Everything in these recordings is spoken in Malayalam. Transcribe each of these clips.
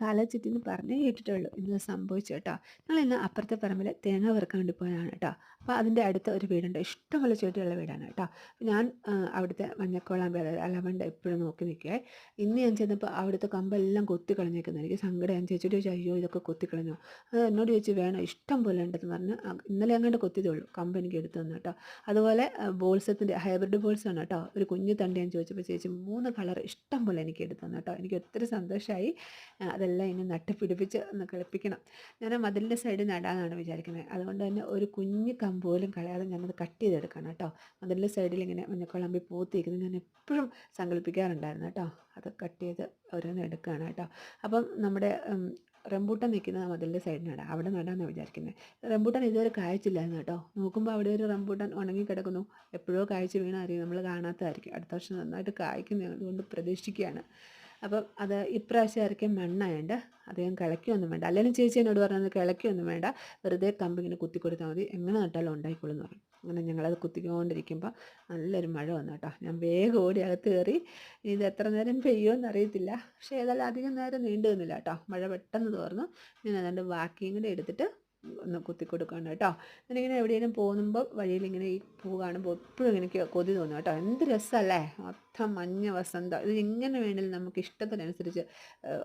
കാല ചുറ്റിന്ന് പറഞ്ഞേ കേട്ടിട്ടുള്ളൂ ഇന്ന് സംഭവിച്ചു കേട്ടോ. ഞങ്ങൾ ഇന്ന് അപ്പുറത്തെ പറമ്പിൽ തേങ്ങ വറുക്കാൻ വേണ്ടി പോയതാണ് കേട്ടോ. അപ്പോൾ അതിന്റെ അടുത്ത ഒരു വീടുണ്ട്. ഇഷ്ടംപോലെ ചെടിയുള്ള വീടാണ് കേട്ടോ. ഞാൻ അവിടുത്തെ മഞ്ഞക്കോളം അതായത് അലവണ്ട എപ്പോഴും നോക്കി നിൽക്കുക ഇന്ന് ഞാൻ ചെന്നപ്പോൾ അവിടുത്തെ കമ്പെല്ലാം കൊത്തി കളഞ്ഞേക്കുന്നത് എനിക്ക് സങ്കടം ഞാൻ ചേച്ചിയോട് ചോദിച്ചു അയ്യോ ഇതൊക്കെ കൊത്തി കളഞ്ഞു? അത് എന്നോട് ചോദിച്ചു വേണം? ഇഷ്ടം പോലെ ഉണ്ടെന്ന് പറഞ്ഞ് ഇന്നലെ അങ്ങോട്ട് കൊത്തിയതേ ഉള്ളൂ കമ്പ് എനിക്ക് എടുത്തു തന്നു കേട്ടോ. അതുപോലെ ബോൾസത്തിന്റെ ഹൈബ്രിഡ് ബോൾസ് ആണ് കേട്ടോ. ഒരു കുഞ്ഞു തണ്ടി ഞാൻ ചോദിച്ചപ്പോൾ ചേച്ചി മൂന്ന് കളർ ഇഷ്ടം പോലെ എനിക്ക് എടുത്തു തന്നു കേട്ടോ. എനിക്ക് ഒത്തിരി സന്തോഷമായി അതെല്ലാം ഇനി നട്ട് പിടിപ്പിച്ച് ഒന്ന് കളിപ്പിക്കണം. ഞാൻ ആ മതിലിന്റെ സൈഡിൽ നടാനാണ് വിചാരിക്കുന്നത്. അതുകൊണ്ട് തന്നെ ഒരു കുഞ്ഞ് കമ്പ് പോലും കളയാതെ ഞാനത് കട്ട് ചെയ്തെടുക്കണം കേട്ടോ. മതിലിന്റെ സൈഡിൽ ഇങ്ങനെ മഞ്ഞക്കുളമ്പി പൂത്തിരിക്കുന്നത് ഞാൻ എപ്പോഴും സങ്കല്പിക്കാറുണ്ടായിരുന്നു കേട്ടോ. അത് കട്ട് ചെയ്ത് ഓരോന്ന് എടുക്കുകയാണ് കേട്ടോ. അപ്പം നമ്മുടെ റംബൂട്ടൻ റംബൂട്ടാൻ നിൽക്കുന്ന മതിലിന്റെ സൈഡിനാണ്. അവിടെ നടാമെന്ന് വിചാരിക്കുന്നത്. റംബൂട്ടൻ ഇതുവരെ കായ്ച്ചില്ലായിരുന്നു കേട്ടോ. നോക്കുമ്പോൾ അവിടെ ഒരു റംബൂട്ടൻ ഉണങ്ങി കിടക്കുന്നു. എപ്പോഴോ കായ്ച്ച് വീണ അറിയും. നമ്മൾ കാണാത്തതായിരിക്കും. അടുത്ത വർഷം നന്നായിട്ട് കായ്ക്കുന്നതുകൊണ്ട് പ്രതീക്ഷിക്കുകയാണ്. അപ്പം അത് ഇപ്രാവശ്യം ഇറക്കിയ മണ്ണായതുകൊണ്ട് അധികം കിളയ്ക്കൊന്നും വേണ്ട. അല്ലെങ്കിൽ ചേച്ചി എന്നോട് പറഞ്ഞത് കിളയ്ക്കൊന്നും വേണ്ട. വെറുതെ കമ്പ് ഇങ്ങനെ കുത്തി കൊടുത്താൽ മതി. എങ്ങനെ നട്ടാലും ഉണ്ടായിക്കോളും എന്ന് പറഞ്ഞു. അങ്ങനെ ഞങ്ങളത് കുത്തിക്കൊണ്ടിരിക്കുമ്പോൾ നല്ലൊരു മഴ വന്നു കേട്ടോ. ഞാൻ വേഗം ഓടി അകത്ത് കയറി. ഇത് എത്ര നേരം പെയ്യുമെന്ന് അറിയത്തില്ല. പക്ഷേ ഏതായാലും അധികം നേരം നീണ്ടു നിന്നില്ല കേട്ടോ. മഴ പെട്ടെന്ന് തോർന്നു. ഞാൻ അതുകൊണ്ട് ബാക്കിയും കൂടെ എടുത്തിട്ട് ഒന്ന് കുത്തി കൊടുക്കണം കേട്ടോ. ഞാനിങ്ങനെ എവിടെയെങ്കിലും പോകുമ്പോൾ വഴിയിൽ ഇങ്ങനെ ഈ പൂ കാണുമ്പോൾ എപ്പോഴും ഇങ്ങനെ കൊതി തോന്നും കേട്ടോ. എന്ത് രസമല്ലേ? മൊത്തം മഞ്ഞ വസന്തം. ഇത് എങ്ങനെ വേണമെങ്കിലും നമുക്ക് ഇഷ്ടത്തിനനുസരിച്ച്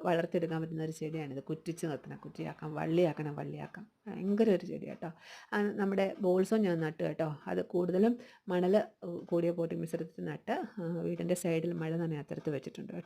വളർത്തിയെടുക്കാൻ പറ്റുന്ന ഒരു ചെടിയാണിത്. കുറ്റിച്ച് നിർത്തണം. കുറ്റിയാക്കാം വള്ളിയാക്കണം വള്ളിയാക്കാം. ഭയങ്കര ഒരു ചെടി കേട്ടോ. നമ്മുടെ ബോൾസോ ഞാൻ നട്ട് കേട്ടോ. അത് കൂടുതലും മണൽ കൂടിയ പോട്ടി മിശ്രിതത്തിൽ നട്ട് വീടിന്റെ സൈഡിൽ മഴ നനയാത്തരത്ത് വെച്ചിട്ടുണ്ട് കേട്ടോ.